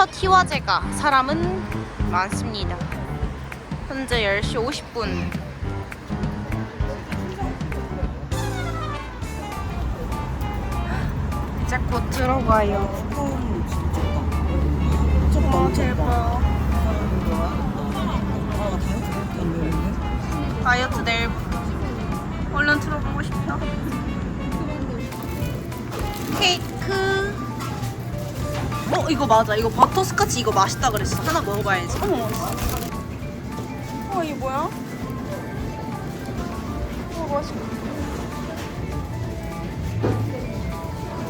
첫 희화제가 사람은 많습니다. 현재 10시 50분. 이제 곧 들어가요. 와 대박. 다이어트 내일 이거 맞아. 이거 버터스카치 이거 맛있다 그랬어. 하나 먹어봐야지. 어머. 어 이게 뭐야? 어 맛있겠다.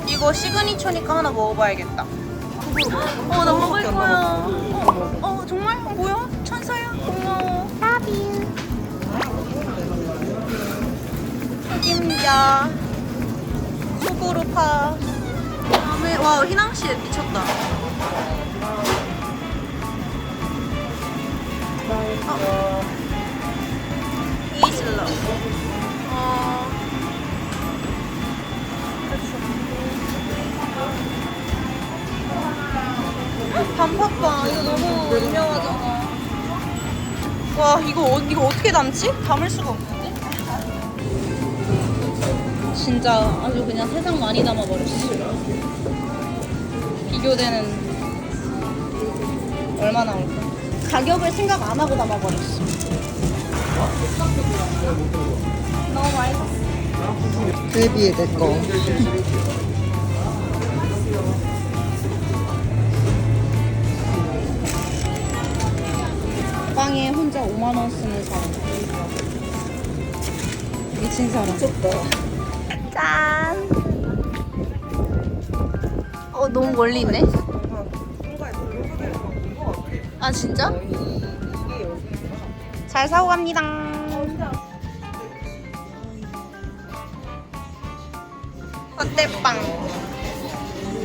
이거 시그니처니까 하나 먹어봐야겠다. 어, 나 먹을 거야. 어, 어, 정말? 어, 뭐야? 천사야? 고마워. 흑임자. 수구루파. 다음에, 와, 희낭씨 미쳤다. 어떻게 담지? 담을 수가 없는데? 진짜 아주 그냥 세상 많이 담아버렸어. 비교되는 얼마 나올까? 가격을 생각 안 하고 담아버렸어. 너무 맛있었어. 데뷔의 내 거. 만 원 쓰는 사람. 미친 사람. 짠. 어 너무 멀리 있네. 아 진짜? 잘 사고 갑니다.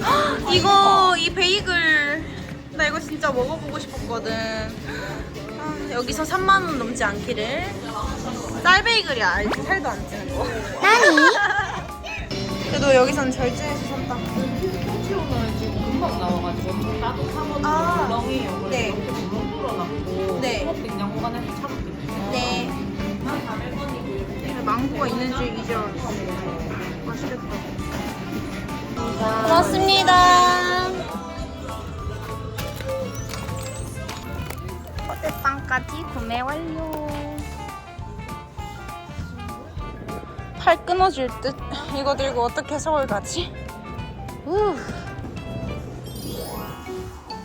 헉, 이거 이 베이글 나 이거 진짜 먹어보고 싶었거든. 아, 여기서 3만 원 넘지 않기를. 쌀 베이글이야 알지? 살도 안 찌는 거. 그래도 여기선 절제해서 산다. 키우면 지금 금방 나와가지고 나도 사모님 아, 물렁이에요. 네. 그래서 이렇게 물렁 불어놨고 네. 수업백 양호관에서 차렸거든요. 네. 만 400원이고 망고가 있는 줄 알았어. 맛있겠다. 고맙습니다. 포대빵까지 구매 완료. 팔 끊어질 듯. 이거 들고 어떻게 서울 가지? 우.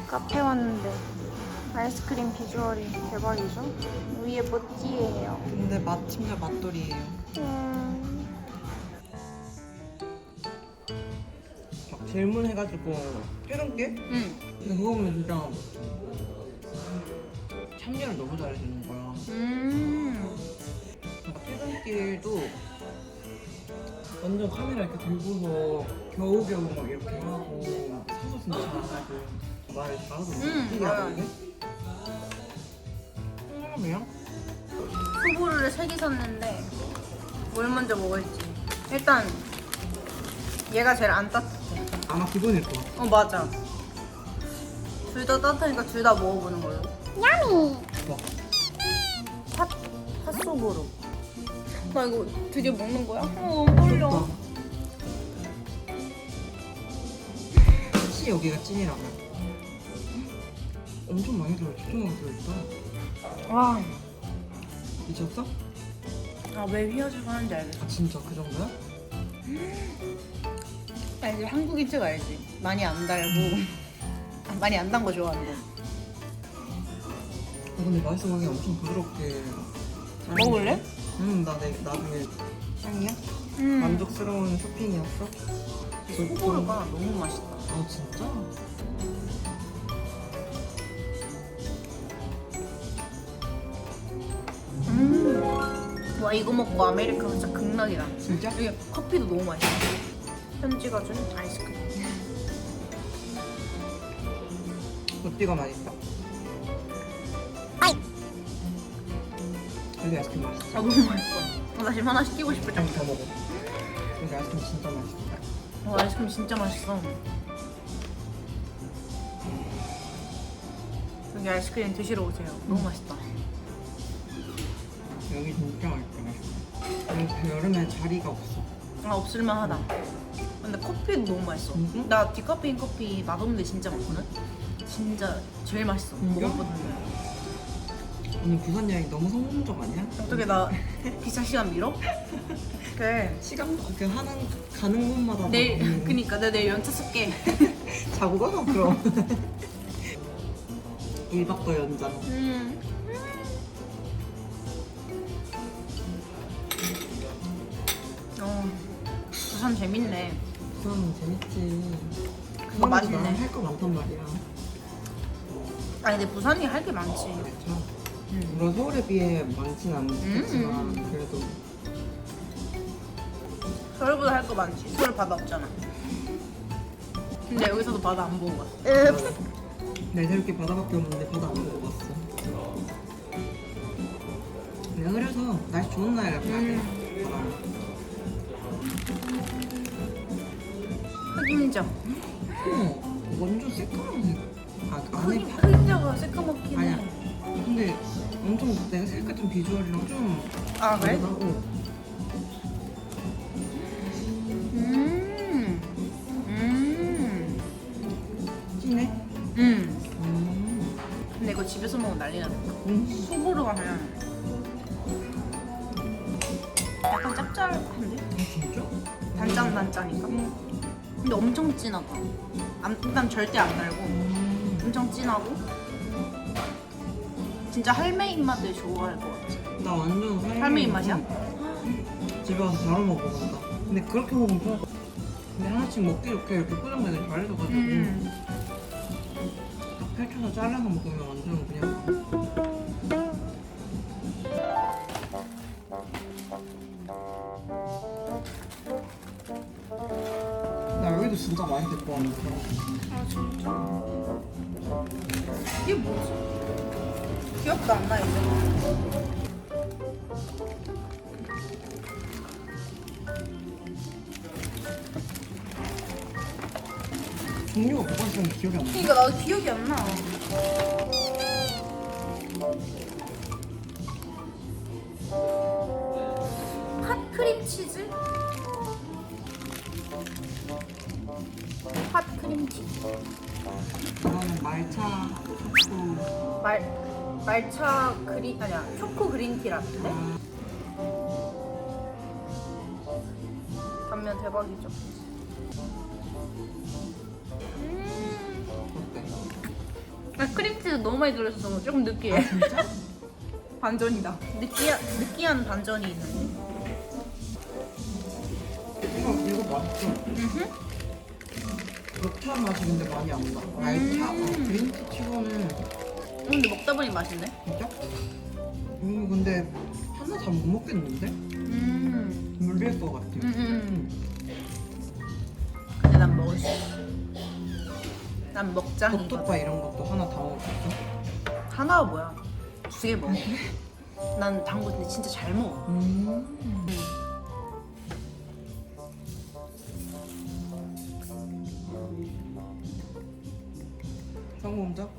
카페 왔는데 아이스크림 비주얼이 대박이죠? 위에 모찌예요. 근데 마침내 맛돌이에요. 음. 막 질문해가지고 깨름게? 응. 근데 그거 보면 진짜 참여를 너무 잘해주는 거야. 음. 막 퇴근길도 완전 카메라 이렇게 들고서 겨우겨우 막 이렇게 하고 서서 진짜 잘하고 말 잘하고 음, 되게 맞아요. 하거든? 사람이야? 후보를 세개 샀는데 뭘 먼저 먹을지 일단 얘가 제일 안 따뜻해 아마 기본일 거야. 어 맞아 둘 다 따뜻하니까 둘 다 먹어보는 걸로 야미 와. 팥, 팥소보로 나 이거 드디어 먹는 거야? 어 너무 떨려 혹시 여기가 찐이라면? 엄청 많이 들어있어. 조금만 들어있다. 와. 미쳤어? 아왜 휘어지고 하는지 알겠어 아 진짜 그 정도야? 알지 한국인 척 알지 많이 안 달고 아, 많이 안 단 거 좋아하는 거 어, 근데 맛있어 보이게 엄청 부드럽게 잘 먹을래? 먹네. 응, 나 내, 나중에 짱이야? 음. 만족스러운 쇼핑이었어? 소보로가 너무 맛있다 아 진짜? 음. 와 이거 먹고 아메리카노 진짜 극락이다. 진짜? 이게 커피도 너무 맛있어. 현지가 준 아이스크림. 어디가 맛있어? 아이. 여기 아이스크림 맛있어 아 너무 맛있어. 어, 나 지금 하나 시키고 싶을 좀 정도. 더 먹어 여기 아이스크림 진짜 맛있어 와 아이스크림 진짜 맛있어. 여기 아이스크림 드시러 오세요. 너무 맛있다. 여기 진짜 맛있다. 여기 여름에 자리가 없어. 아 없을만하다. 근데 커피도 너무 맛있어. 진짜? 나 디카페인 커피 맛없는데 진짜 많거든. 진짜 제일 맛있어. 먹었거든. 오늘 부산 여행 너무 성공적 아니야? 어떻게 나 기차 시간 밀어? 그래. 시간 그 하는 가는 곳마다 다 내일 음, 그니까 내가 내일 연차 쓸게. 자고 가서 그럼 1박 더 연장. 음. 어. 부산 재밌네. 부산 재밌지. 그거 맛있네. 할거 많단 말이야. 아니 근데 부산이 할 게 많지. 그렇죠. 음. 물론 서울에 비해 많진 않겠지만 음. 그래도 서울보다 할 거 많지. 서울 바다 없잖아. 근데 여기서도 바다 안 보고 갔어. 내 새롭게 바다밖에 없는데 바다 안 보고 갔어. 그냥 그래서 날씨 좋은 날에 가야 돼. 음. 바다. 흑임자. 어, 완전 새까만 색. 아, 안에 흑임, 흑임자가 새까맣긴 아니야. 해. 근데 엄청 내가 생각했던 비주얼이랑 좀 아 그래? 다르다고. 음. 음. 진해? 음. 음. 근데 이거 집에서 먹으면 난리 나는 음. 속으로 가면 약간 짭짤한데? 아, 진짜? 단짠 단짠이니까. 근데 엄청 진하다. 안, 일단 절대 안 달고 음. 엄청 진하고 진짜 할매 입맛을 좋아할 것 같아. 나 완전 할매, 할매 입맛이야? 응. 집에 와서 바로 먹어본다. 근데 그렇게 먹으면 좋아. 근데 하나씩 먹기 좋게 이렇게 포장되게 잘해줘가지고 음. 딱 펼쳐서 잘라서 먹으면 완전 그냥 나 여기도 진짜 많이 데리고 왔는데 아 진짜. 이게 뭐지? 기억도 안 나 이제. 종류가 뭐가 있었는지 기억이 안 나. 그러니까 나도 기억이 안 나. 핫크림 치즈? 핫크림 치즈. 그거는 말차 초코 말 말차 그린 아니야 초코 그린티 라떼. 단면 대박이죠. 음. 아, 크림치즈 너무 많이 들어있어서 조금 느끼해. 진짜? 반전이다. 느끼한 느끼한 반전이 있는데. 이거 이거 맛있어. 음흠. 녹차 맛이 근데 많이 안 나. 말차, 어, 그린티 치고는 어, 근데 먹다 보니 맛있네. 진짜? 음 근데 하나 다 못 먹겠는데? 음. 물릴 것 같아. 음, 음. 근데 난 먹을 수 있어. 난 먹장이거든. 덮덮바 이런 것도 하나 다 있어? 하나가 뭐야? 두 개 먹어. 난단거 근데 진짜 잘 먹어. 음. 성공적?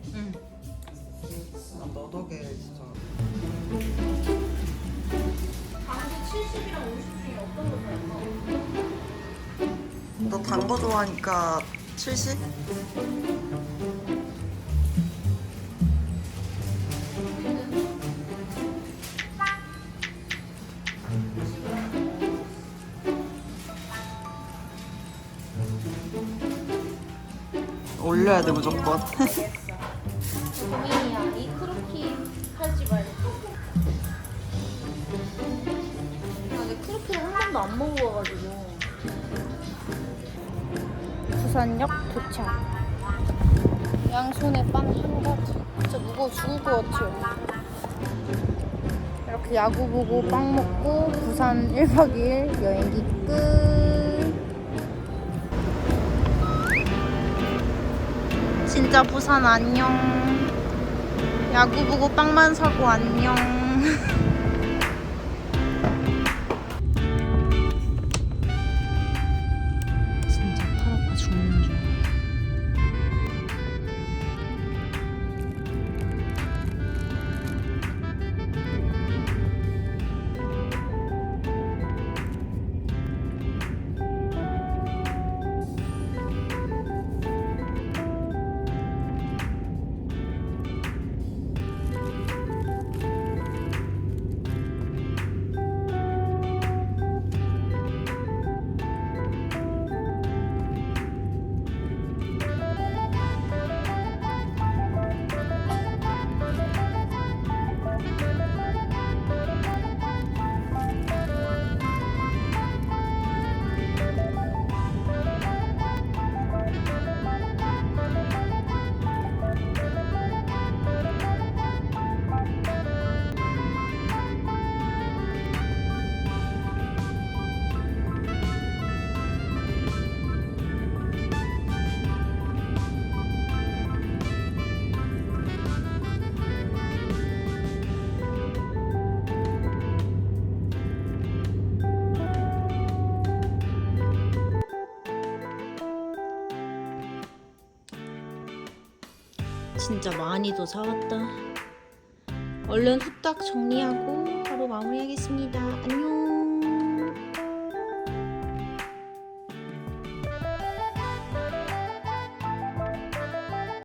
단 거 좋아하니까 70? 올려야 돼 무조건 고민이야. 이 크로키 할지 말지. 아니 크로키를 한 번도 안 먹어봐가지고. 부산역 도착. 양손에 빵 한 가지. 진짜 무거워 죽을 것 같아요. 이렇게 야구 보고 빵 먹고 부산 1박 2일 여행기 끝. 진짜 부산 안녕. 야구 보고 빵만 사고 안녕. 진짜 많이도 사왔다. 얼른 후딱 정리하고 바로 마무리하겠습니다. 안녕.